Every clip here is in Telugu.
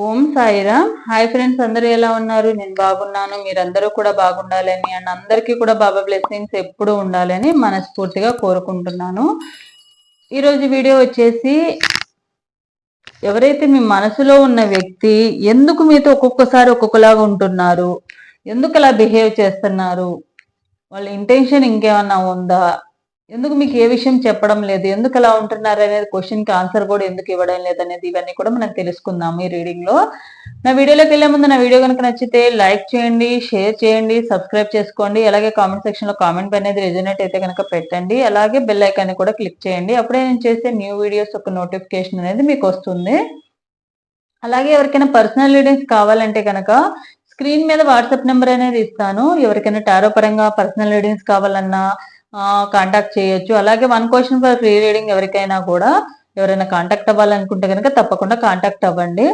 ఓం సాయిరామ్. హాయ్ ఫ్రెండ్స్ అందరూ ఎలా ఉన్నారు? నేను బాగున్నాను. మీరందరూ కూడా బాగుండాలని అండ్ అందరికీ కూడా బాబా బ్లెస్సింగ్స్ ఎప్పుడు ఉండాలని మనస్ఫూర్తిగా కోరుకుంటున్నాను. ఈరోజు వీడియో వచ్చేసి ఎవరైతే మీ మనసులో ఉన్న వ్యక్తి ఎందుకు మీతో ఒక్కొక్కసారి ఒక్కొక్కలాగా ఉంటున్నారు? ఎందుకు అలా బిహేవ్ చేస్తున్నారు? వాళ్ళ ఇంటెన్షన్ ఇంకేమన్నా ఉందా? ఎందుకు మీకు ఏ విషయం చెప్పడం లేదు? ఎందుకు అలా ఉంటున్నారు అనేది క్వశ్చన్కి ఆన్సర్ కూడా ఎందుకు ఇవ్వడం లేదు అనేది ఇవన్నీ కూడా మనం తెలుసుకుందాం ఈ రీడింగ్లో. నా వీడియోలోకి వెళ్ళే ముందు నా వీడియో కనుక నచ్చితే లైక్ చేయండి షేర్ చేయండి సబ్స్క్రైబ్ చేసుకోండి అలాగే కామెంట్ సెక్షన్లో కామెంట్ అనేది రెజనేట్ అయితే కనుక పెట్టండి అలాగే బెల్ ఐకాన్ కూడా క్లిక్ చేయండి. అప్పుడే నేను చేసే న్యూ వీడియోస్ ఒక నోటిఫికేషన్ అనేది మీకు వస్తుంది. అలాగే ఎవరికైనా పర్సనల్ రీడింగ్స్ కావాలంటే కనుక స్క్రీన్ మీద వాట్సాప్ నెంబర్ అనేది ఇస్తాను. ఎవరికైనా టారో పరంగా పర్సనల్ రీడింగ్స్ కావాలన్నా కాంటాక్ట్ చేయొచ్చు. అలాగే one question for free reading ఎవరికైనా కూడా ఎవరైనా కాంటాక్ట్ అవ్వాలనుకుంటే కనుక తప్పకుండా కాంటాక్ట్ అవ్వండి.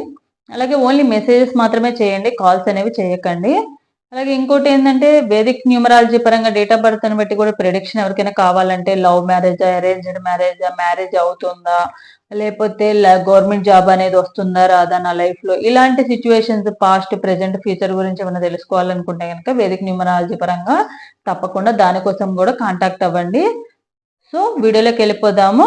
అలాగే ఓన్లీ మెసేజెస్ మాత్రమే చేయండి కాల్స్ అనేవి చేయకండి. అలాగే ఇంకోటి ఏంటంటే వేదిక్ న్యూమరాలజీ పరంగా డేట్ ఆఫ్ బర్త్ అని బట్టి కూడా ప్రిడిక్షన్ ఎవరికైనా కావాలంటే love marriage arranged marriage marriage అవుతుందా లేకపోతే గవర్నమెంట్ జాబ్ అనేది వస్తుందా రాదా నా లైఫ్లో? ఇలాంటి సిచ్యువేషన్స్ పాస్ట్ ప్రెసెంట్ ఫ్యూచర్ గురించి ఏమైనా తెలుసుకోవాలనుకుంటే కనుక వేదిక న్యూమరాలజీ పరంగా తప్పకుండా దానికోసం కూడా కాంటాక్ట్ అవ్వండి. సో వీడియోలోకి వెళ్ళిపోదాము.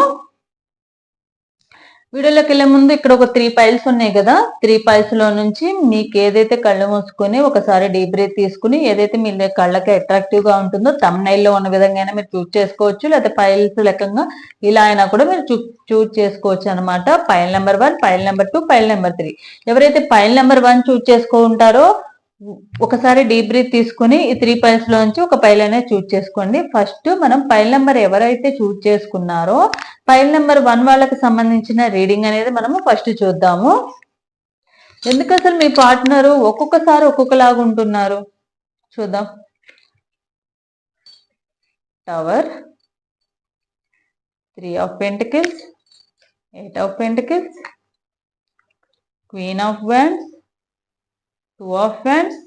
వీడియోలోకి వెళ్ళే ముందు ఇక్కడ ఒక త్రీ పైల్స్ ఉన్నాయి కదా. త్రీ పైల్స్లో నుంచి మీకు ఏదైతే కళ్ళు మూసుకొని ఒకసారి డీప్ బ్రీత్ తీసుకుని ఏదైతే మీ కళ్ళకి అట్రాక్టివ్గా ఉంటుందో తమ్నైల్లో ఉన్న విధంగా మీరు చూస్ చేసుకోవచ్చు. లేకపోతే పైల్స్ లెక్కంగా ఇలా అయినా కూడా మీరు చూస్ చేసుకోవచ్చు అనమాట pile number one pile number two pile number three ఎవరైతే పైల్ నెంబర్ వన్ చూస్ చేసుకుంటారో ఒకసారి డీప్ బ్రీత్ తీసుకుని ఈ త్రీ పైల్స్ లోంచి ఒక పైల్ అనేది చూజ్ చేసుకోండి. ఫస్ట్ మనం పైల్ నెంబర్ ఎవరైతే చూజ్ చేసుకున్నారో పైల్ నెంబర్ వన్ వాళ్ళకి సంబంధించిన రీడింగ్ అనేది మనము ఫస్ట్ చూద్దాము. ఎందుకు అసలు మీ పార్ట్నర్ ఒక్కొక్కసారి ఒక్కొక్కలాగా ఉంటున్నారు? చూద్దాం. Tower three of pentacles eight of pentacles queen of wands two of fans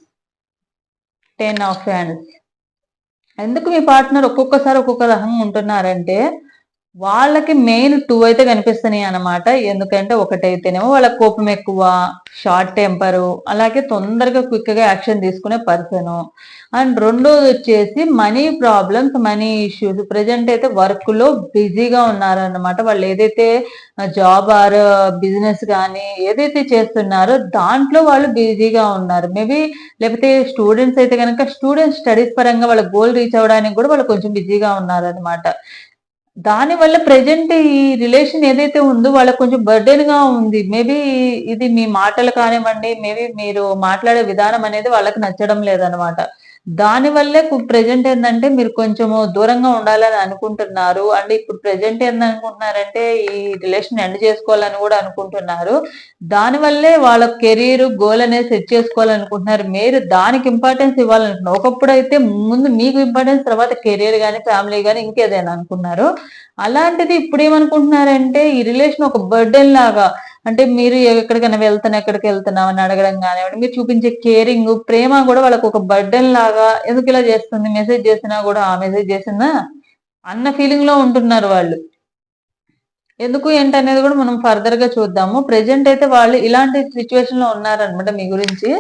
ten of fans ఎందుకు మీ పార్ట్నర్ ఒక్కొక్కసారి ఒక్కొక్క రకంగా ఉంటున్నారంటే వాళ్ళకి మెయిన్ టూ అయితే కనిపిస్తున్నాయి అనమాట ఎందుకంటే ఒకటైతేనేమో వాళ్ళ కోపం ఎక్కువ షార్ట్ టెంపరు అలాగే తొందరగా క్విక్గా యాక్షన్ తీసుకునే పర్సన్ అండ్ రెండోది వచ్చేసి money problems money issues present అయితే వర్క్లో బిజీగా ఉన్నారనమాట వాళ్ళు ఏదైతే జాబ్ ఆర్ బిజినెస్ కానీ ఏదైతే చేస్తున్నారో దాంట్లో వాళ్ళు బిజీగా ఉన్నారు. మేబీ లేకపోతే స్టూడెంట్స్ అయితే కనుక స్టూడెంట్స్ స్టడీస్ పరంగా వాళ్ళ గోల్ రీచ్ అవ్వడానికి కూడా వాళ్ళు కొంచెం బిజీగా ఉన్నారనమాట దాని వల్ల ప్రజెంట్ ఈ రిలేషన్ ఏదైతే ఉందో వాళ్ళకి కొంచెం బర్డెన్గా ఉంది. మేబీ ఇది మీ మాటలు కానివ్వండి మేబీ మీరు మాట్లాడే విధానం అనేది వాళ్ళకి నచ్చడం లేదనమాట దాని వల్లే ప్రజెంట్ ఏంటంటే మీరు కొంచెము దూరంగా ఉండాలని అనుకుంటున్నారు. అండ్ ఇప్పుడు ప్రజెంట్ ఏందనుకుంటున్నారంటే ఈ రిలేషన్ ఎండ్ చేసుకోవాలని కూడా అనుకుంటున్నారు. దాని వల్లే వాళ్ళ కెరీర్ గోల్ అనేది సెట్ చేసుకోవాలనుకుంటున్నారు. మీరు దానికి ఇంపార్టెన్స్ ఇవ్వాలనుకుంటున్నారు. ఒకప్పుడు అయితే ముందు మీకు ఇంపార్టెన్స్ తర్వాత కెరీర్ కానీ ఫ్యామిలీ కానీ ఇంకేదైనా అనుకున్నారు. అలాంటిది ఇప్పుడు ఏమనుకుంటున్నారంటే ఈ రిలేషన్ ఒక బర్డెన్ లాగా అంటే మీరు ఎక్కడికైనా వెళ్తాను ఎక్కడికి వెళ్తున్నాం అని అడగడం కానివ్వండి మీరు చూపించే కేరింగ్ ప్రేమ కూడా వాళ్ళకి ఒక బర్డెన్ లాగా ఎందుకు ఇలా చేస్తుంది మెసేజ్ చేసినా కూడా ఆ మెసేజ్ చేసిందా? అన్న ఫీలింగ్లో ఉంటున్నారు వాళ్ళు. ఎందుకు ఏంటనేది కూడా మనం ఫర్దర్గా చూద్దాము. ప్రెజెంట్ అయితే వాళ్ళు ఇలాంటి సిచ్యువేషన్లో ఉన్నారనమాట మీ గురించి.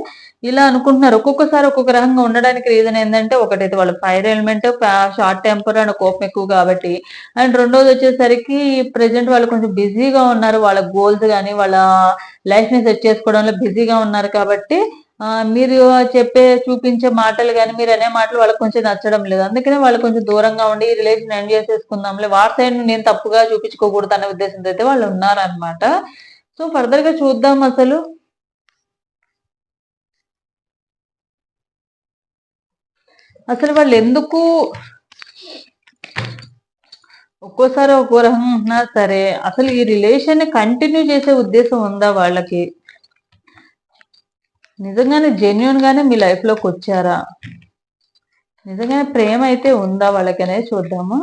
ఇలా అనుకుంటున్నారు. ఒక్కొక్కసారి ఒక్కొక్క రకంగా ఉండడానికి రీజన్ ఏంటంటే ఒకటైతే వాళ్ళ fire element short temper and కోపం ఎక్కువ కాబట్టి. అండ్ రెండోది వచ్చేసరికి ప్రెజెంట్ వాళ్ళు కొంచెం బిజీగా ఉన్నారు. వాళ్ళ గోల్స్ కానీ వాళ్ళ లైఫ్ని సెట్ చేసుకోవడంలో బిజీగా ఉన్నారు కాబట్టి మీరు చెప్పే చూపించే మాటలు కానీ మీరు అనే మాటలు వాళ్ళకి కొంచెం నచ్చడం లేదు. అందుకనే వాళ్ళు కొంచెం దూరంగా ఉండి ఈ రిలేషన్ ఎండ్ చేసేసుకుందాంలే. వార్ సైడ్ నేను తప్పుగా చూపించుకోకూడదు అనే ఉద్దేశంతో అయితే వాళ్ళు ఉన్నారనమాట సో ఫర్దర్గా చూద్దాం అసలు. అసలు వాళ్ళు ఎందుకు ఒక్కోసారి ఒక్కో రకంగా ఉన్నా సరే అసలు ఈ రిలేషన్ కంటిన్యూ చేసే ఉద్దేశం ఉందా వాళ్ళకి? నిజంగానే జెన్యున్ గానే మీ లైఫ్లోకి వచ్చారా నిజంగానే ప్రేమ అయితే ఉందా వాళ్ళకనే చూద్దాము.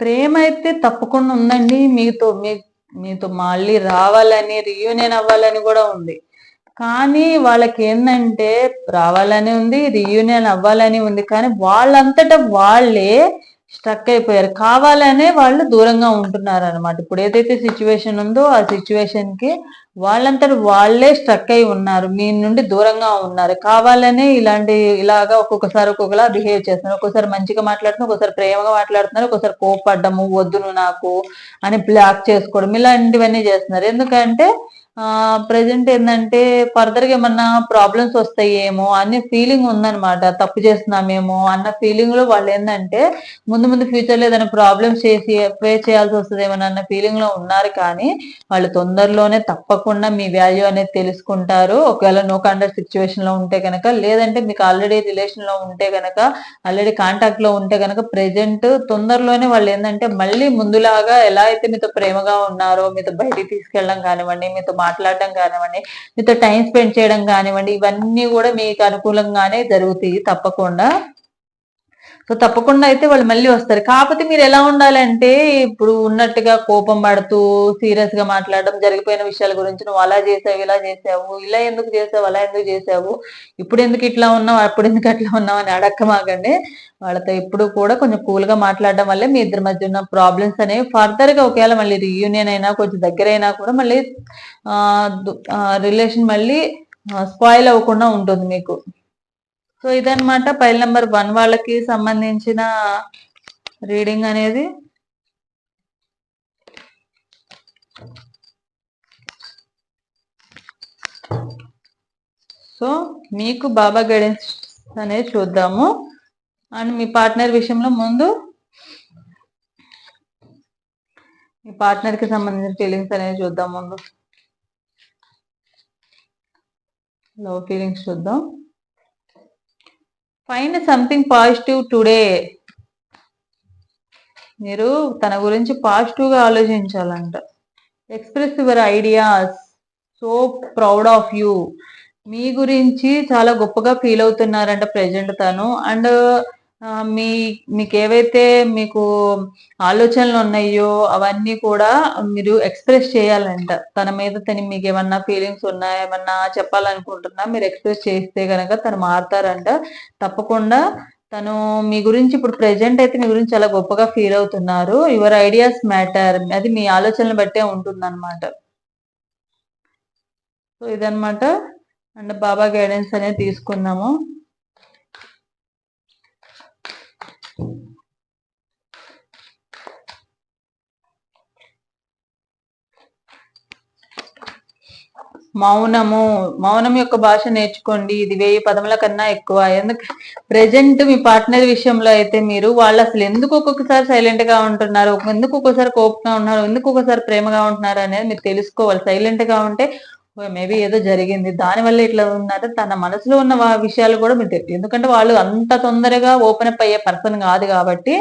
ప్రేమ అయితే తప్పకుండా ఉందండి. మీతో మీ మీతో మళ్ళీ రావాలని రీయూనియన్ అవ్వాలని కూడా ఉంది. కానీ వాళ్ళకి ఏంటంటే రావాలని ఉంది రీయూనియన్ అవ్వాలని ఉంది. కానీ వాళ్ళంతటా వాళ్ళే స్ట్రక్ అయిపోయారు. కావాలనే వాళ్ళు దూరంగా ఉంటున్నారు అనమాట ఇప్పుడు ఏదైతే సిచ్యువేషన్ ఉందో ఆ సిచ్యువేషన్కి వాళ్ళంతట వాళ్ళే స్ట్రక్ అయి ఉన్నారు. మీ నుండి దూరంగా ఉన్నారు. కావాలనే ఇలాంటి ఇలాగా ఒక్కొక్కసారి ఒక్కొక్కలా బిహేవ్ చేస్తున్నారు. ఒక్కొక్కసారి మంచిగా మాట్లాడుతున్నారు ఒకసారి ప్రేమగా మాట్లాడుతున్నారు ఒక్కోసారి కోపడ్డము వద్దును నాకు అని బ్లాక్ చేసుకోవడం ఇలాంటివన్నీ చేస్తున్నారు. ఎందుకంటే ప్రజెంట్ ఏంటంటే ఫర్దర్గా ఏమన్నా ప్రాబ్లమ్స్ వస్తాయేమో అనే ఫీలింగ్ ఉందన్నమాట. తప్పు చేస్తున్నామేమో అన్న ఫీలింగ్లో వాళ్ళు ఏంటంటే ముందు ముందు ఫ్యూచర్లో ఏదైనా ప్రాబ్లమ్స్ చేసి ఫేస్ చేయాల్సి వస్తుందేమో అన్న ఫీలింగ్లో ఉన్నారు కానీ వాళ్ళు తొందరలోనే తప్పకుండా మీ వాల్యూ అనేది తెలుసుకుంటారు. ఒకవేళ నో కాంటాక్ట్ సిచ్యువేషన్లో ఉంటే కనుక లేదంటే మీకు ఆల్రెడీ రిలేషన్లో ఉంటే కనుక ఆల్రెడీ కాంటాక్ట్లో ఉంటే కనుక ప్రెజెంట్ తొందరలోనే వాళ్ళు ఏంటంటే మళ్ళీ ముందులాగా ఎలా అయితే మీతో ప్రేమగా ఉన్నారో మీతో బయటికి తీసుకెళ్ళడం కానివ్వండి మీతో మాట్లాడడం కానివ్వండి మీతో టైం స్పెండ్ చేయడం కానివ్వండి ఇవన్నీ కూడా మీకు అనుకూలంగానే జరుగుతాయి తప్పకుండా. సో తప్పకుండా అయితే వాళ్ళు మళ్ళీ వస్తారు. కాకపోతే మీరు ఎలా ఉండాలంటే ఇప్పుడు ఉన్నట్టుగా కోపం పడుతూ సీరియస్గా మాట్లాడడం జరిగిపోయిన విషయాల గురించి నువ్వు అలా చేసావు ఇలా చేసావు ఇలా ఎందుకు చేసావు అలా ఎందుకు చేసావు ఇప్పుడు ఎందుకు ఇట్లా ఉన్నావు అప్పుడు ఎందుకు అట్లా ఉన్నావు అని అడక్కమాకండి. వాళ్ళతో ఎప్పుడు కూడా కొంచెం కూల్గా మాట్లాడడం వల్లే మీ ఇద్దరి మధ్య ఉన్న ప్రాబ్లమ్స్ అనేవి ఫర్దర్గా ఒకవేళ మళ్ళీ రీయూనియన్ అయినా కొంచెం దగ్గర అయినా కూడా మళ్ళీ రిలేషన్ మళ్ళీ స్పాయిల్ అవ్వకుండా ఉంటుంది మీకు. సో ఇదనమాట పైల్ నెంబర్ వన్ వాళ్ళకి సంబంధించిన రీడింగ్ అనేది. సో మీకు బాబా గైడెన్స్ అనేది చూద్దాము. అండ్ మీ పార్ట్నర్ విషయంలో ముందు మీ పార్ట్నర్కి సంబంధించిన ఫీలింగ్స్ అనేవి చూద్దాం ముందు. లవ్ ఫీలింగ్స్ చూద్దాం. ఫైండ్ సంథింగ్ పాజిటివ్ టుడే మీరు తన గురించి పాజిటివ్గా ఆలోచించాలంట. Express your ideas so proud of you మీ గురించి చాలా గొప్పగా ఫీల్ అవుతున్నారంట ప్రజెంట్ తను. అండ్ మీ మీకు ఏవైతే మీకు ఆలోచనలు ఉన్నాయో అవన్నీ కూడా మీరు ఎక్స్ప్రెస్ చేయాలంట. తన మీద తను మీకు ఏమన్నా ఫీలింగ్స్ ఉన్నాయా ఏమన్నా చెప్పాలనుకుంటున్నా మీరు ఎక్స్ప్రెస్ చేస్తే కనుక తను మారుతారంట. తప్పకుండా తను మీ గురించి ఇప్పుడు ప్రెజెంట్ అయితే మీ గురించి చాలా గొప్పగా ఫీల్ అవుతున్నారు. Your ideas matter. అది మీ ఆలోచనలు బట్టే ఉంటుంది అనమాట సో ఇదనమాట అండ్ బాబా గైడెన్స్ అనేది తీసుకున్నాము. మౌనము. మౌనం యొక్క భాష నేర్చుకోండి. ఇది వెయ్యి పదముల కన్నా ఎక్కువ. ఎందుకు? ప్రెజెంట్ మీ పార్ట్నర్ విషయంలో అయితే మీరు వాళ్ళు అసలు ఎందుకు ఒక్కొక్కసారి సైలెంట్గా ఉంటున్నారు? ఎందుకు ఒక్కొక్కసారి కోపంగా ఉన్నారు? ఎందుకు ఒక్కొక్కసారి ప్రేమగా ఉంటున్నారు? అనేది మీరు తెలుసుకోవాలి. సైలెంట్గా ఉంటే మేబీ ఏదో జరిగింది. దానివల్ల ఇట్లా ఉందంటే తన మనసులో ఉన్న విషయాలు కూడా మీకు తెలియదు ఎందుకంటే వాళ్ళు అంత తొందరగా ఓపెన్ అప్ అయ్యే పర్సన్ కాదు కాబట్టి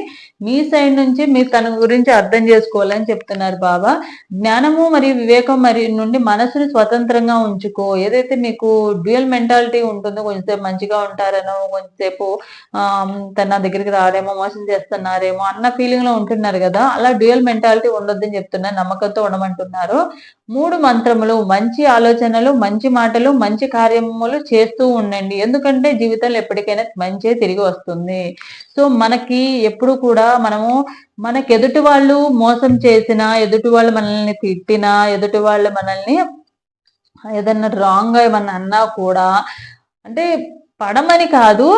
మీ సైడ్ నుంచి మీరు తన గురించి అర్థం చేసుకోవాలని చెప్తున్నారు బాబా. జ్ఞానము మరియు వివేకం మరియు నుండి మనసుని స్వతంత్రంగా ఉంచుకో. ఏదైతే మీకు డ్యూయల్ మెంటాలిటీ ఉంటుందో కొంచెంసేపు మంచిగా ఉంటారనో కొంచెంసేపు తన దగ్గరికి రాడేమో మోసం చేస్తున్నారేమో అన్న ఫీలింగ్లో ఉంటున్నారు కదా. అలా డ్యూయల్ మెంటాలిటీ ఉండొద్దని చెప్తున్నారు నమ్మకంతో ఉండమంటున్నారు. మూడు మంత్రములు మంచి ఆలోచనలు మంచి మాటలు మంచి కార్యములు చేస్తూ ఉండండి. ఎందుకంటే జీవితంలో ఎప్పటికైనా మంచి తిరిగి వస్తుంది. సో మనకి ఎప్పుడు కూడా మనము మనకి ఎదుటి వాళ్ళు మోసం చేసినా ఎదుటి వాళ్ళు మనల్ని తిట్టినా ఎదుటి వాళ్ళు మనల్ని ఏదన్నా రాంగ్ ఏమన్నా అన్నా కూడా అంటే పడమని కాదు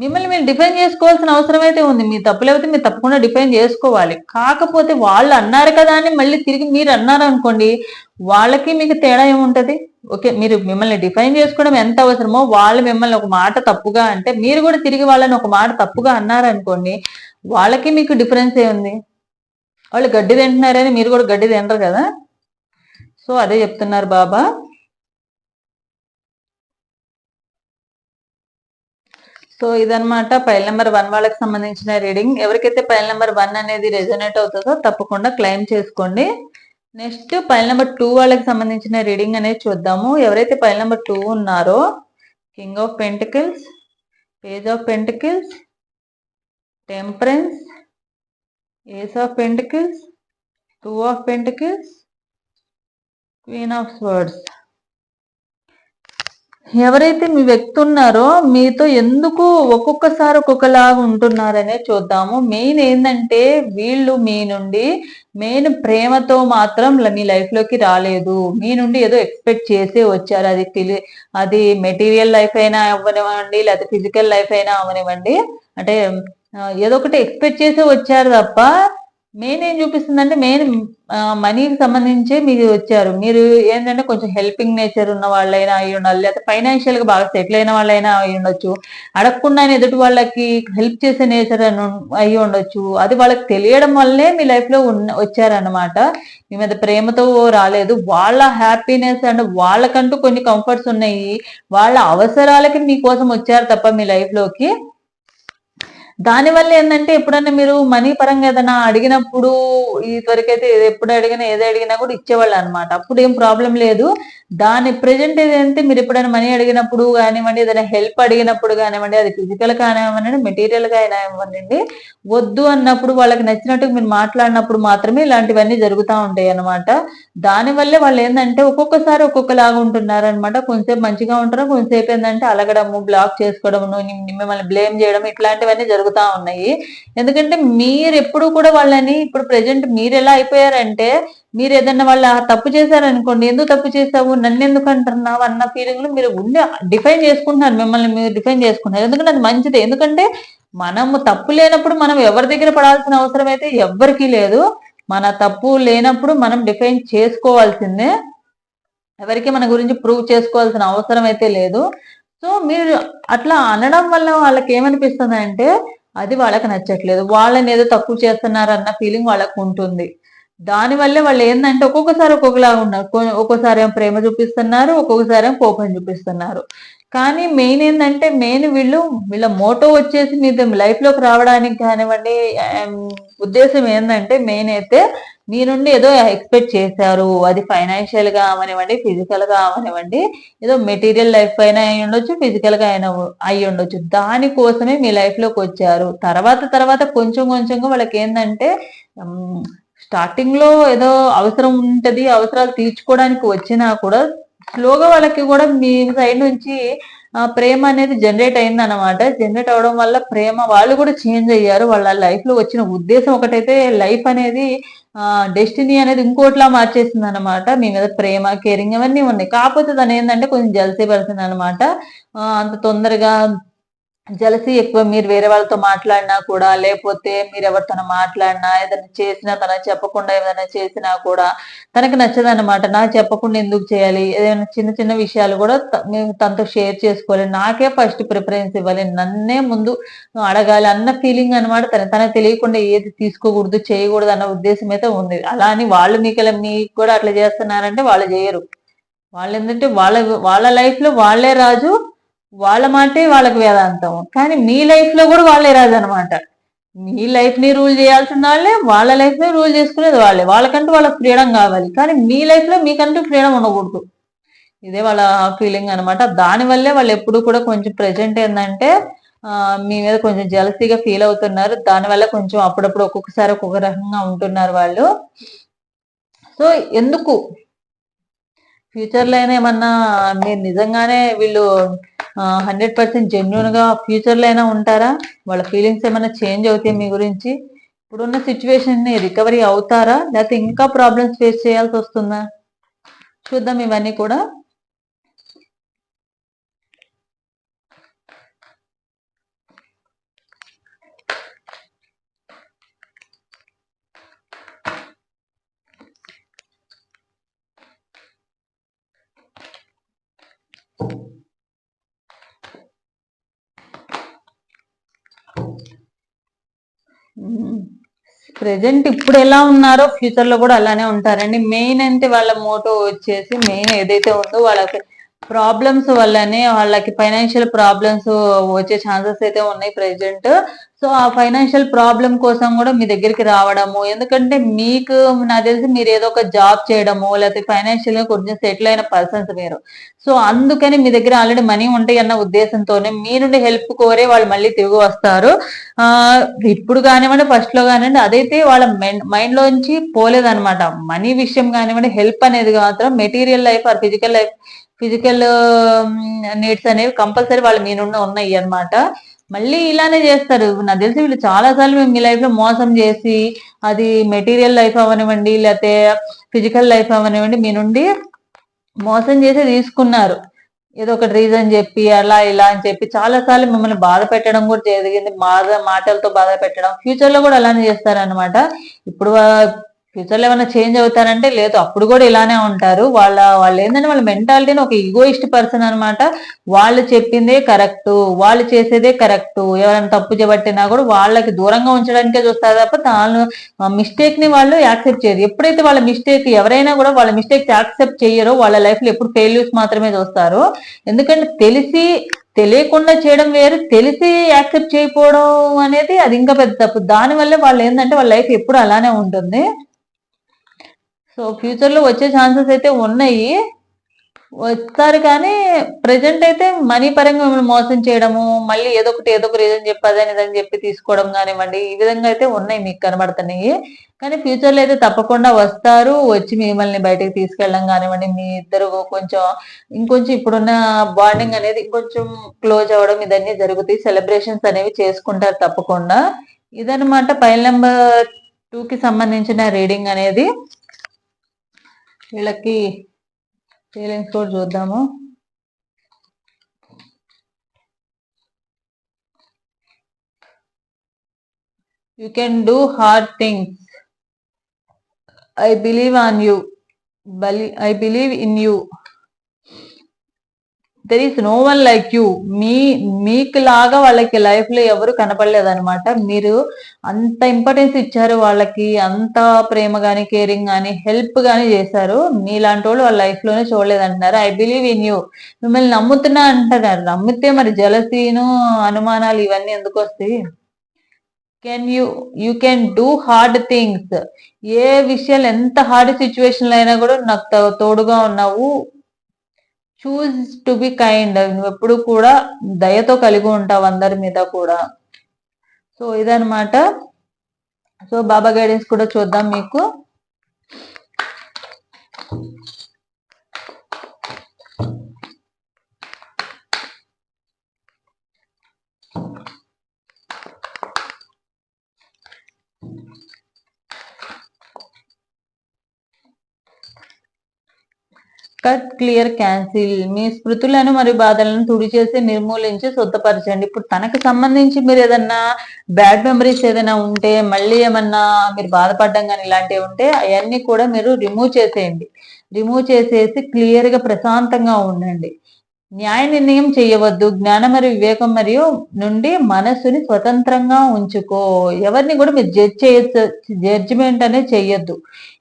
మిమ్మల్ని మీరు డిఫైన్ చేసుకోవాల్సిన అవసరం అయితే ఉంది. మీ తప్పులైతే మీరు తప్పకుండా డిఫైన్ చేసుకోవాలి. కాకపోతే వాళ్ళు అన్నారు కదా అని మళ్ళీ తిరిగి మీరు అన్నారు అనుకోండి వాళ్ళకి మీకు తేడా ఏముంటది? ఓకే మీరు మిమ్మల్ని డిఫైన్ చేసుకోవడం ఎంత అవసరమో వాళ్ళు మిమ్మల్ని ఒక మాట తప్పుగా అంటే మీరు కూడా తిరిగి వాళ్ళని ఒక మాట తప్పుగా అన్నారనుకోండి వాళ్ళకి మీకు డిఫరెన్స్ ఏముంది? వాళ్ళు గడ్డి తింటున్నారని మీరు కూడా గడ్డి తినరు కదా? సో అదే చెప్తున్నారు బాబా. సో ఇదనమాట పైల్ నెంబర్ వన్ వాళ్ళకి సంబంధించిన రీడింగ్. ఎవరికైతే పైల్ నెంబర్ వన్ అనేది రెజనేట్ అవుతుందో తప్పకుండా క్లెయిమ్ చేసుకోండి. నెక్స్ట్ పైల్ నెంబర్ టూ వాళ్ళకి సంబంధించిన రీడింగ్ అనేది చూద్దాము. ఎవరైతే పైల్ నెంబర్ టూ ఉన్నారో king of pentacles page of pentacles temperance ace of pentacles two of pentacles queen of swords. ఎవరైతే మీ వ్యక్తి ఉన్నారో మీతో ఎందుకు ఒక్కొక్కసారి ఒక్కొక్కలాగా ఉంటున్నారనే చూద్దాము. మెయిన్ ఏంటంటే వీళ్ళు మీ నుండి మెయిన్ ప్రేమతో మాత్రం మీ లైఫ్లోకి రాలేదు. మీ నుండి ఏదో ఎక్స్పెక్ట్ చేసే వచ్చారు. అది అది మెటీరియల్ లైఫ్ అయినా అవ్వనివ్వండి లేకపోతే ఫిజికల్ లైఫ్ అయినా అవ్వనివ్వండి. అంటే ఏదో ఒకటి ఎక్స్పెక్ట్ చేసే వచ్చారు తప్ప మెయిన్ ఏం చూపిస్తుందంటే మెయిన్ మనీకి సంబంధించి మీరు వచ్చారు. మీరు ఏంటంటే కొంచెం హెల్పింగ్ నేచర్ ఉన్న వాళ్ళైనా అయి ఉండాలి. లేకపోతే ఫైనాన్షియల్గా బాగా సెటిల్ అయిన వాళ్ళైనా అయి ఉండొచ్చు. అడగకుండా ఎదుటి వాళ్ళకి హెల్ప్ చేసే నేచర్ అయి ఉండొచ్చు. అది వాళ్ళకి తెలియడం వల్లే మీ లైఫ్లో ఉన్న వచ్చారనమాట మీ మీద ప్రేమతో రాలేదు. వాళ్ళ హ్యాపీనెస్ అండ్ వాళ్ళకంటూ కొన్ని కంఫర్ట్స్ ఉన్నాయి. వాళ్ళ అవసరాలకి మీకోసం వచ్చారు తప్ప మీ లైఫ్లోకి. దానివల్ల ఏంటంటే ఎప్పుడన్నా మీరు మనీ పరంగా ఏదైనా అడిగినప్పుడు ఈ త్వరకైతే ఎప్పుడు అడిగినా ఏదో అడిగినా కూడా ఇచ్చేవాళ్ళు అనమాట అప్పుడు ఏం ప్రాబ్లం లేదు. దాని ప్రజెంట్ ఏదంటే మీరు ఎప్పుడైనా మనీ అడిగినప్పుడు కానివ్వండి ఏదైనా హెల్ప్ అడిగినప్పుడు కానివ్వండి అది ఫిజికల్ కానివ్వండి మెటీరియల్గా ఇవ్వండి వద్దు అన్నప్పుడు వాళ్ళకి నచ్చినట్టు మీరు మాట్లాడినప్పుడు మాత్రమే ఇలాంటివన్నీ జరుగుతూ ఉంటాయి అనమాట దానివల్లే వాళ్ళు ఏంటంటే ఒక్కొక్కసారి ఒక్కొక్కలాగా ఉంటున్నారు అనమాట కొంచెంసేపు మంచిగా ఉంటారు కొంతసేపు ఏంటంటే అలగడము బ్లాక్ చేసుకోవడము మిమ్మల్ని బ్లేమ్ చేయడం ఇట్లాంటివన్నీ జరుగుతూ ఉన్నాయి. ఎందుకంటే మీరు ఎప్పుడు కూడా వాళ్ళని ఇప్పుడు ప్రజెంట్ మీరు ఎలా అయిపోయారంటే మీరు ఏదన్నా వాళ్ళ తప్పు చేశారనుకోండి ఎందుకు తప్పు చేసావు నన్ను ఎందుకు అంటున్నావు? అన్న ఫీలింగ్లు మీరు ఉండి డిఫైన్ చేసుకుంటున్నారు మిమ్మల్ని మీరు డిఫైన్ చేసుకుంటున్నారు. ఎందుకంటే అది మంచిది. ఎందుకంటే మనము తప్పు లేనప్పుడు మనం ఎవరి దగ్గర పడాల్సిన అవసరం అయితే ఎవ్వరికీ లేదు. మన తప్పు లేనప్పుడు మనం డిఫైన్ చేసుకోవాల్సిందే. ఎవరికి మన గురించి ప్రూవ్ చేసుకోవాల్సిన అవసరం అయితే లేదు. సో మీరు అట్లా అనడం వల్ల వాళ్ళకి ఏమనిపిస్తుంది అంటే అది వాళ్ళకి నచ్చట్లేదు. వాళ్ళని ఏదో తక్కువ చేస్తున్నారన్న ఫీలింగ్ వాళ్ళకు ఉంటుంది. దానివల్లే వాళ్ళు ఏంటంటే ఒక్కొక్కసారి ఒక్కొక్కలా ఉన్నారు. ఒక్కొక్కసారి ఏమో ప్రేమ చూపిస్తున్నారు ఒక్కొక్కసారి ఏం కోపం చూపిస్తున్నారు. కానీ మెయిన్ ఏంటంటే మెయిన్ వీళ్ళు వీళ్ళ మోటో వచ్చేసి మీద లైఫ్లోకి రావడానికి కానివ్వండి ఉద్దేశం ఏంటంటే మెయిన్ అయితే మీ నుండి ఏదో ఎక్స్పెక్ట్ చేశారు. అది ఫైనాన్షియల్గా అవనివ్వండి ఫిజికల్గా అవనివ్వండి ఏదో మెటీరియల్ లైఫ్ అయినా అయి ఉండొచ్చు ఫిజికల్గా అయినా అయి ఉండొచ్చు. దానికోసమే మీ లైఫ్లోకి వచ్చారు. తర్వాత తర్వాత కొంచెం కొంచెంగా వాళ్ళకి ఏంటంటే స్టార్టింగ్లో ఏదో అవసరం ఉంటది అవసరాలు తీర్చుకోవడానికి వచ్చినా కూడా స్లోగా వాళ్ళకి కూడా మీ సైడ్ నుంచి ప్రేమ అనేది జనరేట్ అయింది అనమాట జనరేట్ అవడం వల్ల ప్రేమ వాళ్ళు కూడా చేంజ్ అయ్యారు. వాళ్ళ లైఫ్లో వచ్చిన ఉద్దేశం ఒకటైతే లైఫ్ అనేది డెస్టినీ అనేది ఇంకోట్లా మార్చేసింది అనమాట మీ మీద ప్రేమ కేరింగ్ అవన్నీ ఉన్నాయి. కాకపోతే దాని ఏంటంటే కొంచెం జలసీ పడుతుంది అనమాట అంత తొందరగా జలసి ఎక్కువ మీరు వేరే వాళ్ళతో మాట్లాడినా కూడా లేకపోతే మీరు ఎవరితో మాట్లాడినా ఏదైనా చేసినా తన చెప్పకుండా ఏదైనా చేసినా కూడా తనకి నచ్చదన్నమాట. నాకు చెప్పకుండా ఎందుకు చేయాలి? ఏదైనా చిన్న చిన్న విషయాలు కూడా మేము తనతో షేర్ చేసుకోవాలి. నాకే ఫస్ట్ ప్రిఫరెన్స్ ఇవ్వాలి. నన్నే ముందు అడగాలి అన్న ఫీలింగ్ అనమాట తన తనకు తెలియకుండా ఏది తీసుకోకూడదు చేయకూడదు అన్న ఉద్దేశం అయితే ఉంది. అలా అని వాళ్ళు మీకు మీకు కూడా అట్లా చేస్తున్నారంటే వాళ్ళు చేయరు. వాళ్ళు ఏంటంటే వాళ్ళ వాళ్ళ లైఫ్లో వాళ్ళే రాజు వాళ్ళ మాటే వాళ్ళకి వేదాంతం. కానీ మీ లైఫ్లో కూడా వాళ్ళే రాదనమాట మీ లైఫ్ని రూల్ చేయాల్సిన వాళ్ళే వాళ్ళ లైఫ్ని రూల్ చేసుకునేది వాళ్ళే. వాళ్ళకంటూ వాళ్ళకి ఫ్రీడమ్ కావాలి. కానీ మీ లైఫ్లో మీకంటూ ఫ్రీడమ్ ఉండకూడదు. ఇదే వాళ్ళ ఫీలింగ్ అనమాట దానివల్లే వాళ్ళు ఎప్పుడు కూడా కొంచెం ప్రెజెంట్ ఏంటంటే మీ మీద కొంచెం జలసీగా ఫీల్ అవుతున్నారు. దానివల్ల కొంచెం అప్పుడప్పుడు ఒక్కొక్కసారి ఒక్కొక్క రకంగా ఉంటున్నారు వాళ్ళు. సో ఎందుకు ఫ్యూచర్లో అయినా ఏమన్నా మీరు నిజంగానే వీళ్ళు హండ్రెడ్ పర్సెంట్ జెన్యున్గా ఫ్యూచర్లో అయినా ఉంటారా? వాళ్ళ ఫీలింగ్స్ ఏమైనా చేంజ్ అవుతాయి మీ గురించి? ఇప్పుడున్న సిచ్యువేషన్ని రికవరీ అవుతారా? లేకపోతే ఇంకా ప్రాబ్లమ్స్ ఫేస్ చేయాల్సి వస్తుందా? చూద్దాం ఇవన్నీ కూడా. ప్రజెంట్ ఇప్పుడు ఎలా ఉన్నారో ఫ్యూచర్లో కూడా అలానే ఉంటారండి. మెయిన్ అంటే వాళ్ళ మోటో వచ్చేసి మెయిన్ ఏదైతే ఉందో వాళ్ళకి ప్రాబ్లమ్స్ వల్లనే వాళ్ళకి ఫైనాన్షియల్ ప్రాబ్లమ్స్ వచ్చే ఛాన్సెస్ అయితే ఉన్నాయి ప్రెసెంట్ సో ఆ ఫైనాన్షియల్ ప్రాబ్లం కోసం కూడా మీ దగ్గరికి రావడము ఎందుకంటే మీకు నాకు తెలిసి మీరు ఏదో ఒక జాబ్ చేయడము లేకపోతే ఫైనాన్షియల్గా కొంచెం సెటిల్ అయిన పర్సన్స్ మీరు సో అందుకని మీ దగ్గర ఆల్రెడీ మనీ ఉంటాయి అన్న ఉద్దేశంతోనే మీ నుండి హెల్ప్ కోరే వాళ్ళు మళ్ళీ తిరిగి వస్తారు. ఆ ఇప్పుడు కానివ్వండి ఫస్ట్లో కానివ్వండి అదైతే వాళ్ళ మైండ్ లోంచి పోలేదన్నమాట. మనీ విషయం కానివ్వండి హెల్ప్ అనేది మాత్రం material life or physical life physical needs అనేవి కంపల్సరీ వాళ్ళ మీ ఉన్నాయి అన్నమాట. మళ్ళీ ఇలానే చేస్తారు. నాకు తెలిసి వీళ్ళు చాలా సార్లు మేము మీ లైఫ్లో మోసం చేసి అది మెటీరియల్ లైఫ్ అవనివ్వండి లేకపోతే ఫిజికల్ లైఫ్ అవనివ్వండి మీ నుండి మోసం చేసి తీసుకున్నారు. ఏదో ఒకటి రీజన్ చెప్పి అలా ఇలా అని చెప్పి చాలా సార్లు మిమ్మల్ని బాధ పెట్టడం కూడా జరిగింది. బాధ మాటలతో బాధ పెట్టడం. ఫ్యూచర్లో కూడా అలానే చేస్తారనమాట ఇప్పుడు ఫ్యూచర్లో ఏమైనా చేంజ్ అవుతారంటే లేదు. అప్పుడు కూడా ఇలానే ఉంటారు. వాళ్ళ వాళ్ళు ఏంటంటే వాళ్ళ మెంటాలిటీని ఒక ఈగోయిస్ట్ పర్సన్ అనమాట వాళ్ళు చెప్పిందే కరెక్ట్ వాళ్ళు చేసేదే కరెక్ట్ ఎవరైనా తప్పు చేపట్టినా కూడా వాళ్ళకి దూరంగా ఉంచడానికే చూస్తారు తప్ప తాను మిస్టేక్ని వాళ్ళు యాక్సెప్ట్ చేయరు. ఎప్పుడైతే వాళ్ళ మిస్టేక్ ఎవరైనా కూడా వాళ్ళ మిస్టేక్ యాక్సెప్ట్ చేయరో వాళ్ళ లైఫ్లో ఎప్పుడు ఫెయిల్యూర్స్ మాత్రమే చూస్తారు. ఎందుకంటే తెలిసి తెలియకుండా చేయడం వేరు. తెలిసి యాక్సెప్ట్ చేయకపోవడం అనేది అది ఇంకా పెద్ద తప్పు. దానివల్ల వాళ్ళు ఏంటంటే వాళ్ళ లైఫ్ ఎప్పుడు అలానే ఉంటుంది. సో ఫ్యూచర్లో వచ్చే ఛాన్సెస్ అయితే ఉన్నాయి. వస్తారు కానీ ప్రజెంట్ అయితే మనీ పరంగా మిమ్మల్ని మోసం చేయడము మళ్ళీ ఏదో ఒకటి ఏదో ఒక రీజన్ చెప్పి అదని ఇదని చెప్పి తీసుకోవడం కానివ్వండి ఈ విధంగా అయితే ఉన్నాయి మీకు కనబడుతున్నాయి. కానీ ఫ్యూచర్లో అయితే తప్పకుండా వస్తారు వచ్చి మిమ్మల్ని బయటకు తీసుకెళ్ళడం కానివ్వండి మీ ఇద్దరు కొంచెం ఇంకొంచెం ఇప్పుడున్న బాండింగ్ అనేది ఇంకొంచెం క్లోజ్ అవ్వడం ఇదన్నీ జరుగుతాయి. సెలబ్రేషన్స్ అనేవి చేసుకుంటారు తప్పకుండా. ఇదనమాట పైల నెంబర్ టూకి సంబంధించిన రీడింగ్ అనేది. వీళ్ళకి ఫీలింగ్స్ కూడా చూద్దాము. You can do hard things I believe on you believe I believe in you there is no one like you మీ మీకు లాగా వాళ్ళకి లైఫ్లో ఎవరు కనపడలేదు అనమాట మీరు అంత ఇంపార్టెన్స్ ఇచ్చారు వాళ్ళకి అంత ప్రేమ గాని కేరింగ్ గాని హెల్ప్ గాని చేశారు. మీలాంటి వాళ్ళు వాళ్ళ లైఫ్లోనే చూడలేదంటున్నారు. ఐ బిలీవ్ ఇన్ యూ మిమ్మల్ని నమ్ముతున్నా అంటున్నారు. నమ్మితే మరి జలసీను అనుమానాలు ఇవన్నీ ఎందుకు వస్తాయి? Can you you can do hard things ఏ విషయాలు ఎంత హార్డ్ సిచ్యువేషన్లు అయినా కూడా నాకు తోడుగా ఉన్నావు. చూజ్ టు బి కైండ్ నువ్వు ఎప్పుడు కూడా దయతో కలిగి ఉంటావు అందరి మీద కూడా. సో ఇదనమాట సో బాబా గైడెన్స్ కూడా చూద్దాం మీకు. Cut clear cancel. మీ స్మృతులను మరియు బాధలను తుడి చేసి నిర్మూలించి శుద్ధపరచండి. ఇప్పుడు తనకు సంబంధించి మీరు ఏదన్నా బ్యాడ్ మెమరీస్ ఏదైనా ఉంటే మళ్ళీ ఏమన్నా మీరు బాధపడడం కానీ ఇలాంటివి ఉంటే అవన్నీ కూడా మీరు రిమూవ్ చేసేయండి. రిమూవ్ చేసేసి క్లియర్గా ప్రశాంతంగా ఉండండి. న్యాయ నిర్ణయం చేయవద్దు జ్ఞానం మరియు వివేకం మరియు నుండి మనస్సుని స్వతంత్రంగా ఉంచుకో. ఎవరిని కూడా మీరు జడ్జ్ చేయొచ్చు జడ్జిమెంట్ అనేది చెయ్యొద్దు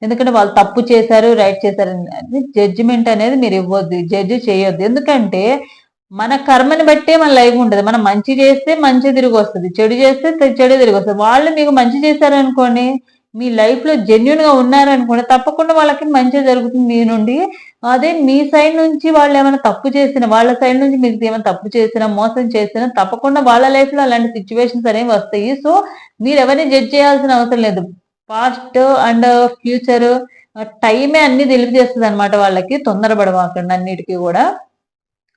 ఎందుకంటే వాళ్ళు తప్పు చేశారు రైట్ చేశారు జడ్జిమెంట్ అనేది మీరు ఇవ్వద్దు జడ్జి చేయొద్దు. ఎందుకంటే మన కర్మని బట్టే మన లైఫ్ ఉంటుంది. మనం మంచి చేస్తే మంచి తిరిగి వస్తుంది చెడు చేస్తే చెడు తిరిగి వస్తుంది. వాళ్ళు మీకు మంచి చేశారు అనుకోండి మీ లైఫ్లో జెన్యున్గా ఉన్నారనుకోండి తప్పకుండా వాళ్ళకి మంచి జరుగుతుంది. మీ నుండి అదే మీ సైడ్ నుంచి వాళ్ళు ఏమైనా తప్పు చేసిన వాళ్ళ సైడ్ నుంచి మీకు ఏమైనా తప్పు చేసినా మోసం చేసినా తప్పకుండా వాళ్ళ లైఫ్లో అలాంటి సిచ్యువేషన్స్ అనేవి వస్తాయి. సో మీరు ఎవరిని జడ్జ్ చేయాల్సిన అవసరం లేదు. పాస్ట్ అండ్ ఫ్యూచర్ టైమే అన్ని తెలియజేస్తుంది అనమాట వాళ్ళకి తొందరపడమాకండి అన్నిటికీ కూడా.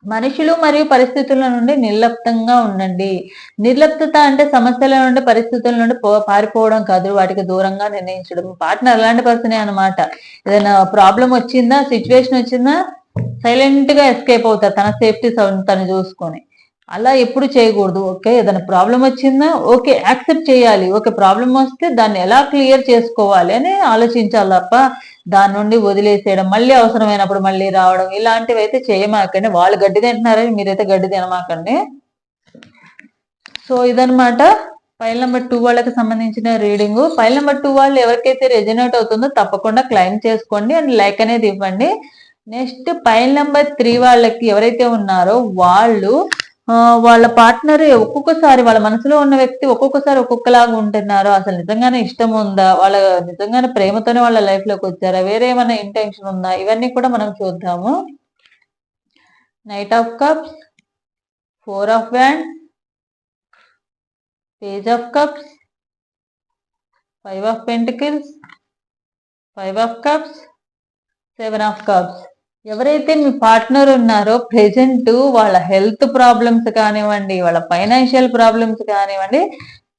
మనుషులు మరియు పరిస్థితుల నుండి నిర్లప్తంగా ఉండండి. నిర్లప్త అంటే సమస్యల నుండి పరిస్థితుల నుండి పారిపోవడం కాదు. వాటికి దూరంగా నిర్ణయించడం. పార్ట్నర్ అలాంటి పర్సనే అనమాట ఏదైనా ప్రాబ్లం వచ్చిందా సిచ్యువేషన్ వచ్చిందా సైలెంట్గా ఎస్కేప్ అవుతారు. తన సేఫ్టీ తను చూసుకొని. అలా ఎప్పుడు చేయకూడదు. ఓకే ఏదైనా ప్రాబ్లం వచ్చిందా ఓకే యాక్సెప్ట్ చేయాలి. ఓకే ప్రాబ్లం వస్తే దాన్ని ఎలా క్లియర్ చేసుకోవాలి అని ఆలోచించాలి తప్ప దాని నుండి వదిలేసేయడం మళ్ళీ అవసరమైనప్పుడు మళ్ళీ రావడం ఇలాంటివి అయితే చేయమాకండి. వాళ్ళు గడ్డి తింటున్నారని మీరైతే గడ్డి తినమాకండి. సో ఇదనమాట ఫైల్ నెంబర్ టూ వాళ్ళకి సంబంధించిన రీడింగ్. ఫైల్ నెంబర్ టూ వాళ్ళు ఎవరికైతే రెజినేట్ అవుతుందో తప్పకుండా క్లైమ్ చేసుకోండి అండ్ లైక్ అనేది ఇవ్వండి. నెక్స్ట్ ఫైల్ నెంబర్ త్రీ వాళ్ళకి ఎవరైతే ఉన్నారో వాళ్ళు వాళ్ళ పార్ట్నర్ ఒక్కొక్కసారి వాళ్ళ మనసులో ఉన్న వ్యక్తి ఒక్కొక్కసారి ఒక్కొక్కలాగా ఉంటున్నారు. అసలు నిజంగానే ఇష్టం ఉందా? వాళ్ళ నిజంగానే ప్రేమతోనే వాళ్ళ లైఫ్లోకి వచ్చారా? వేరే ఏమైనా ఇంటెన్షన్ ఉందా? ఇవన్నీ కూడా మనం చూద్దాము. Knight of cups four of wand page of cups five of pentacles five of cups seven of cups ఎవరైతే మీ పార్ట్నర్ ఉన్నారో ప్రెజెంట్ వాళ్ళ హెల్త్ ప్రాబ్లమ్స్ కానివ్వండి వాళ్ళ ఫైనాన్షియల్ ప్రాబ్లమ్స్ కానివ్వండి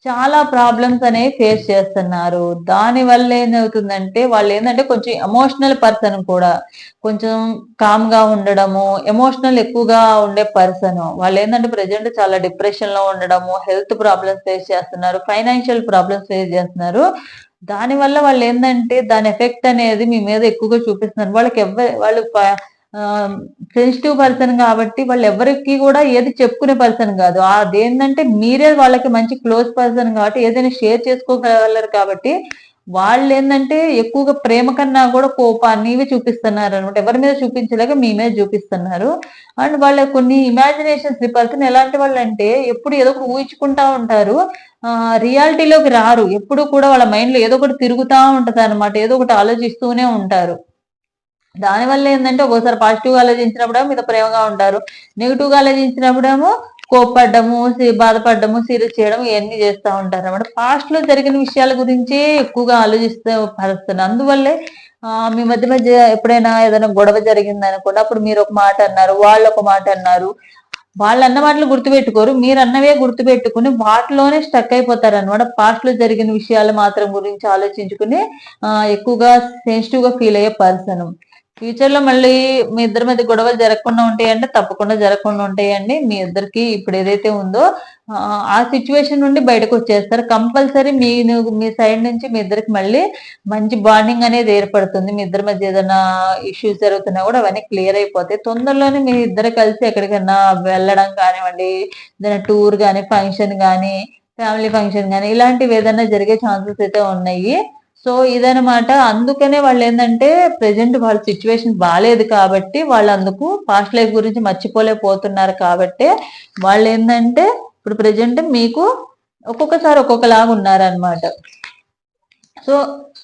చాలా ప్రాబ్లమ్స్ అనేవి ఫేస్ చేస్తున్నారు. దాని వల్ల ఏమవుతుందంటే వాళ్ళు ఏంటంటే కొంచెం ఎమోషనల్ పర్సన్ కూడా కొంచెం కామ్గా ఉండడము ఎమోషనల్ ఎక్కువగా ఉండే పర్సన్ వాళ్ళు ఏంటంటే ప్రజెంట్ చాలా డిప్రెషన్లో ఉండడము హెల్త్ ప్రాబ్లమ్స్ ఫేస్ చేస్తున్నారు ఫైనాన్షియల్ ప్రాబ్లమ్స్ ఫేస్ చేస్తున్నారు. దాని వల్ల వాళ్ళు ఏంటంటే దాని ఎఫెక్ట్ అనేది మీ మీద ఎక్కువగా చూపిస్తున్నారు. వాళ్ళకి ఎవరి వాళ్ళు సెన్సిటివ్ పర్సన్ కాబట్టి వాళ్ళు ఎవరికి కూడా ఏది చెప్పుకునే పర్సన్ కాదు. అదేంటంటే మీరే వాళ్ళకి మంచి క్లోజ్ పర్సన్ కాబట్టి ఏదైనా షేర్ చేసుకోగలరు కాబట్టి వాళ్ళు ఏంటంటే ఎక్కువగా ప్రేమ కన్నా కూడా కోపాన్ని ఇవి చూపిస్తున్నారు అనమాట ఎవరి మీద చూపించలేక మీ మీద చూపిస్తున్నారు. అండ్ వాళ్ళ కొన్ని ఇమాజినేషన్స్ పర్సన్ ఎలాంటి వాళ్ళు అంటే ఎప్పుడు ఏదో ఒకటి ఊహించుకుంటా ఉంటారు. రియాలిటీలోకి రారు. ఎప్పుడు కూడా వాళ్ళ మైండ్లో ఏదో ఒకటి తిరుగుతూ ఉంటది అనమాట ఏదో ఒకటి ఆలోచిస్తూనే ఉంటారు. దానివల్ల ఏంటంటే ఒకసారి పాజిటివ్గా ఆలోచించినప్పుడు మీద ప్రేమగా ఉంటారు. నెగిటివ్గా ఆలోచించినప్పుడేమో కోప్పడ్డము బాధపడ్డము సీరియస్ చేయడం ఇవన్నీ చేస్తూ ఉంటారు అనమాట పాస్ట్లో జరిగిన విషయాల గురించే ఎక్కువగా ఆలోచిస్తూ పరుస్తున్నారు అందువల్లే మీ మధ్య మధ్య ఎప్పుడైనా ఏదైనా గొడవ జరిగింది అనుకోండి అప్పుడు మీరు ఒక మాట అన్నారు వాళ్ళు ఒక మాట అన్నారు వాళ్ళు అన్న మాటలు గుర్తుపెట్టుకోరు మీరు అన్నవే గుర్తుపెట్టుకుని వాటిలోనే స్టక్ అయిపోతారు అనమాట పాస్ట్లో జరిగిన విషయాలు మాత్రం గురించి ఆలోచించుకుని ఎక్కువగా సెన్సిటివ్గా ఫీల్ అయ్యే పర్సన్ ఫ్యూచర్లో మళ్ళీ మీ ఇద్దరి మధ్య గొడవలు జరగకుండా ఉంటాయంటే తప్పకుండా జరగకుండా ఉంటాయండి. మీ ఇద్దరికి ఇప్పుడు ఏదైతే ఉందో ఆ సిచ్యువేషన్ నుండి బయటకు వచ్చేస్తారు. కంపల్సరీ మీ మీ సైడ్ నుంచి మీ ఇద్దరికి మళ్ళీ మంచి బాండింగ్ అనేది ఏర్పడుతుంది. మీ ఇద్దరి మధ్య ఏదైనా ఇష్యూస్ జరుగుతున్నా కూడా అవన్నీ క్లియర్ అయిపోతాయి. తొందరలోనే మీ ఇద్దరు కలిసి ఎక్కడికైనా వెళ్ళడం కానివ్వండి ఏదైనా టూర్ కానీ ఫంక్షన్ కానీ ఫ్యామిలీ ఫంక్షన్ కానీ ఇలాంటివి ఏదైనా జరిగే ఛాన్సెస్ అయితే ఉన్నాయి. సో ఇదనమాట అందుకనే వాళ్ళు ఏంటంటే ప్రజెంట్ వాళ్ళ సిచ్యువేషన్ బాగాలేదు కాబట్టి వాళ్ళు అందుకు పాస్ట్ లైఫ్ గురించి మర్చిపోలేకపోతున్నారు కాబట్టి వాళ్ళు ఏంటంటే ఇప్పుడు ప్రజెంట్ మీకు ఒక్కొక్కసారి ఒక్కొక్కలాగా ఉన్నారనమాట సో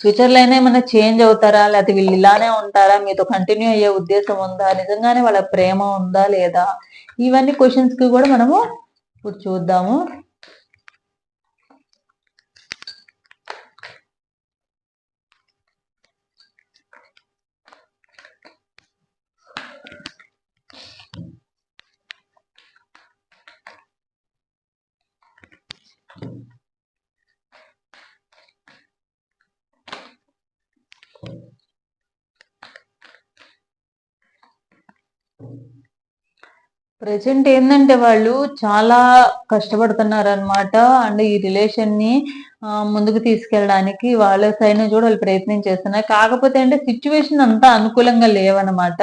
ఫ్యూచర్లో అయినా ఏమైనా చేంజ్ అవుతారా? లేకపోతే వీళ్ళు ఇలానే ఉంటారా? మీతో కంటిన్యూ అయ్యే ఉద్దేశం ఉందా? నిజంగానే వాళ్ళ ప్రేమ ఉందా లేదా? ఇవన్నీ క్వశ్చన్స్కి కూడా మనము ఇప్పుడు చూద్దాము. ప్రజెంట్ ఏంటంటే వాళ్ళు చాలా కష్టపడుతున్నారు అనమాట అండ్ ఈ రిలేషన్ని ముందుకు తీసుకెళ్ళడానికి వాళ్ళ సైడ్ నుంచి కూడా వాళ్ళు ప్రయత్నం చేస్తున్నారు. కాకపోతే అంటే సిచ్యువేషన్ అంతా అనుకూలంగా లేవన్నమాట.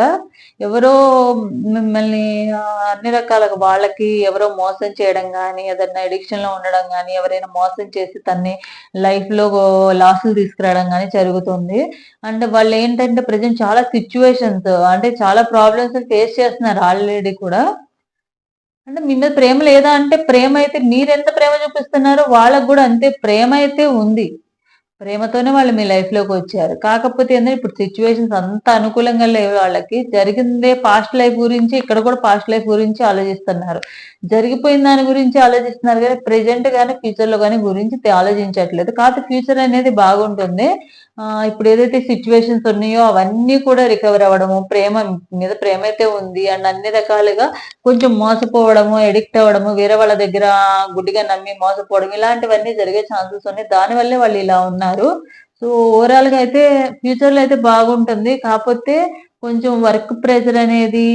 ఎవరో మిమ్మల్ని అన్ని రకాలుగా వాళ్ళకి ఎవరో మోసం చేయడం కానీ ఏదైనా ఎడిక్షన్లో ఉండడం కానీ ఎవరైనా మోసం చేసి తన్ని లైఫ్లో లాసులు తీసుకురావడం కానీ జరుగుతుంది. అండ్ వాళ్ళు ఏంటంటే ప్రజెంట్ చాలా సిచ్యువేషన్స్ అంటే చాలా ప్రాబ్లమ్స్ ఫేస్ చేస్తున్నారు ఆల్రెడీ కూడా. అంటే మీ మీద ప్రేమ లేదా అంటే ప్రేమ అయితే మీరెంత ప్రేమ చూపిస్తున్నారో వాళ్ళకు కూడా అంతే ప్రేమ అయితే ఉంది. ప్రేమతోనే వాళ్ళు మీ లైఫ్లోకి వచ్చారు. కాకపోతే ఏంటంటే ఇప్పుడు సిచ్యువేషన్స్ అంత అనుకూలంగా లేవు వాళ్ళకి. జరిగిందే పాస్ట్ లైఫ్ గురించి ఇక్కడ కూడా పాస్ట్ లైఫ్ గురించి ఆలోచిస్తున్నారు. జరిగిపోయిన దాని గురించి ఆలోచిస్తున్నారు కానీ ప్రెజెంట్ కానీ ఫ్యూచర్లో కానీ గురించి ఆలోచించట్లేదు. కాకపోతే ఫ్యూచర్ అనేది బాగుంటుంది. ఇప్పుడు ఏదైతే సిచ్యువేషన్స్ ఉన్నాయో అవన్నీ కూడా రికవర్ అవ్వడము ప్రేమ మీద ప్రేమ అయితే ఉంది. అండ్ అన్ని రకాలుగా కొంచెం మోసపోవడము ఎడిక్ట్ అవ్వడము వేరే వాళ్ళ దగ్గర గుడ్డిగా నమ్మి మోసపోవడం ఇలాంటివన్నీ జరిగే ఛాన్సెస్ ఉన్నాయి. దానివల్లే వాళ్ళు ఇలా ఉన్నారు. సో ఓవరాల్గా అయితే ఫ్యూచర్లో అయితే బాగుంటుంది. కాకపోతే కొంచెం వర్క్ ప్రెషర్ అనేది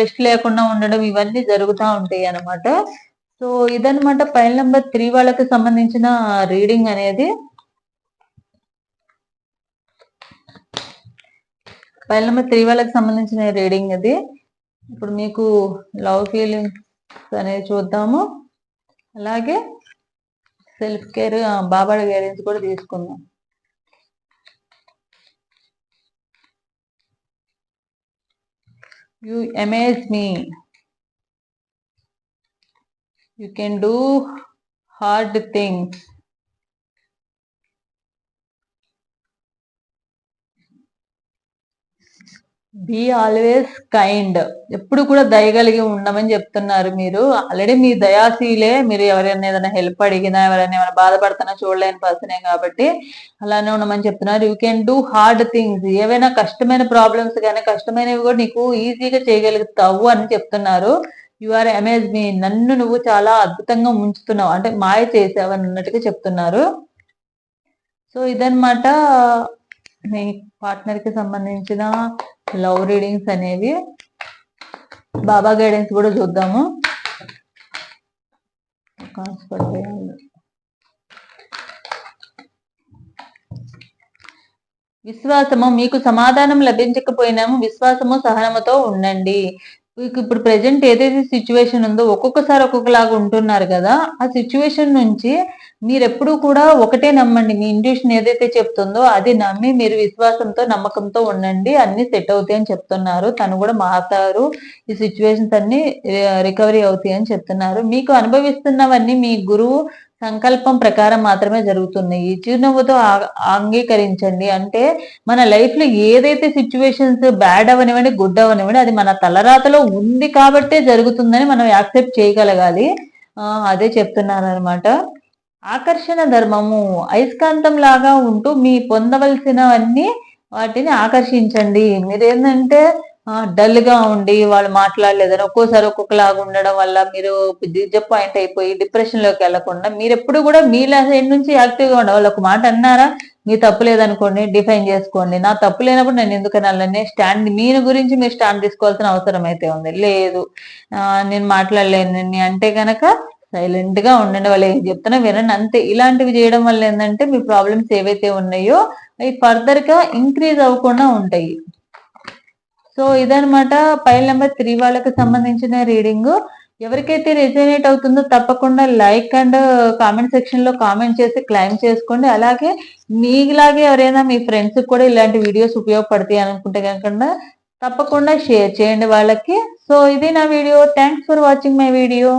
రెస్ట్ లేకుండా ఉండడం ఇవన్నీ జరుగుతూ ఉంటాయి అనమాట సో ఇదనమాట పైన నెంబర్ త్రీ వాళ్ళకి సంబంధించిన రీడింగ్ అనేది. ఫైల్ నెంబర్ త్రీ వాళ్ళకి సంబంధించిన రీడింగ్ అది ఇప్పుడు మీకు లవ్ ఫీలింగ్స్ అనేది చూద్దాము. అలాగే సెల్ఫ్ కేర్ బాబాడ గైడెన్స్ కూడా తీసుకుందాం. You amaze me you can do hard things be always kind ఎప్పుడు కూడా దయగలిగి ఉండమని చెప్తున్నారు మీరు. ఆల్రెడీ మీ దయాశీలే. మీరు ఎవరైనా ఏదైనా హెల్ప్ అడిగినా ఎవరైనా ఏమైనా బాధపడుతున్నా చూడలేని పర్సనే కాబట్టి అలానే ఉండమని చెప్తున్నారు. You can do hard things ఏవైనా కష్టమైన ప్రాబ్లమ్స్ కానీ కష్టమైనవి కూడా నీకు ఈజీగా చేయగలుగుతావు అని చెప్తున్నారు. యు ఆర్ అమేజ్ మీ నన్ను నువ్వు చాలా అద్భుతంగా ముంచుతున్నావు అంటే మాయ చేసావు అని అన్నట్టుగా చెప్తున్నారు. సో ఇదనమాట మీ పార్ట్నర్కి సంబంధించిన లవ్ రీడింగ్స్ అనేవి. బాబా గైడెన్స్ కూడా చూద్దాము. విశ్వాసము మీకు సమాధానం లభించకపోయినాము విశ్వాసము సహనముతో ఉండండి. ఇప్పుడు ప్రజెంట్ ఏదైతే సిచ్యువేషన్ ఉందో ఒక్కొక్కసారి ఒక్కొక్కలాగా ఉంటున్నారు కదా ఆ సిచ్యువేషన్ నుంచి మీరు ఎప్పుడు కూడా ఒకటే నమ్మండి. మీ ఇంట్యూషన్ ఏదైతే చెప్తుందో అది నమ్మి మీరు విశ్వాసంతో నమ్మకంతో ఉండండి. అన్ని సెట్ అవుతాయి అని చెప్తున్నారు. తను కూడా మారుతారు. ఈ సిచ్యువేషన్స్ అన్ని రికవరీ అవుతాయి అని చెప్తున్నారు. మీకు అనుభవిస్తున్నవన్నీ మీ గురువు సంకల్పం ప్రకారం మాత్రమే జరుగుతున్నాయి చిరునవ్వుతో అంగీకరించండి. అంటే మన లైఫ్లో ఏదైతే సిచ్యువేషన్స్ బ్యాడ్ అవనివ్వండి గుడ్ అవనివ్వండి అది మన తలరాతలో ఉంది కాబట్టే జరుగుతుందని మనం యాక్సెప్ట్ చేయగలగాలి. అదే చెప్తున్నారు అనమాట ఆకర్షణ ధర్మము అయస్కాంతం లాగా ఉంటూ మీ పొందవలసినవన్నీ వాటిని ఆకర్షించండి. మీరేంటంటే డల్గా ఉండి వాళ్ళు మాట్లాడలేదని ఒక్కోసారి ఒక్కొక్కలాగా ఉండడం వల్ల మీరు డిజపాయింట్ అయిపోయి డిప్రెషన్లోకి వెళ్ళకుండా మీరు ఎప్పుడు కూడా మీ సైడ్ నుంచి యాక్టివ్గా ఉండవాళ్ళు వాళ్ళు ఒక మాట అన్నారా మీ తప్పు లేదనుకోండి డిఫైన్ చేసుకోండి. నా తప్పు లేనప్పుడు నేను ఎందుకని అలానే స్టాండ్ మీ గురించి మీరు స్టాండ్ తీసుకోవాల్సిన అవసరం అయితే ఉంది. లేదు. నేను మాట్లాడలేను. అంటే గనక సైలెంట్గా ఉండండి. వాళ్ళు ఏం చెప్తున్నా వినండి. అంతే. ఇలాంటివి చేయడం వల్ల ఏంటంటే మీ ప్రాబ్లమ్స్ ఏవైతే ఉన్నాయో అవి ఫర్దర్గా ఇంక్రీజ్ అవ్వకుండా ఉంటాయి. సో ఇదనమాట పైల్ నెంబర్ త్రీ వాళ్ళకి సంబంధించిన రీడింగ్. ఎవరికైతే రెజనేట్ అవుతుందో తప్పకుండా లైక్ అండ్ కామెంట్ సెక్షన్లో కామెంట్ చేసి క్లైమ్ చేసుకోండి. అలాగే మీలాగే ఎవరైనా మీ ఫ్రెండ్స్ కూడా ఇలాంటి వీడియోస్ ఉపయోగపడతాయి అనుకుంటే కనుక తప్పకుండా షేర్ చేయండి వాళ్ళకి. సో ఇది నా video. Thanks for watching my video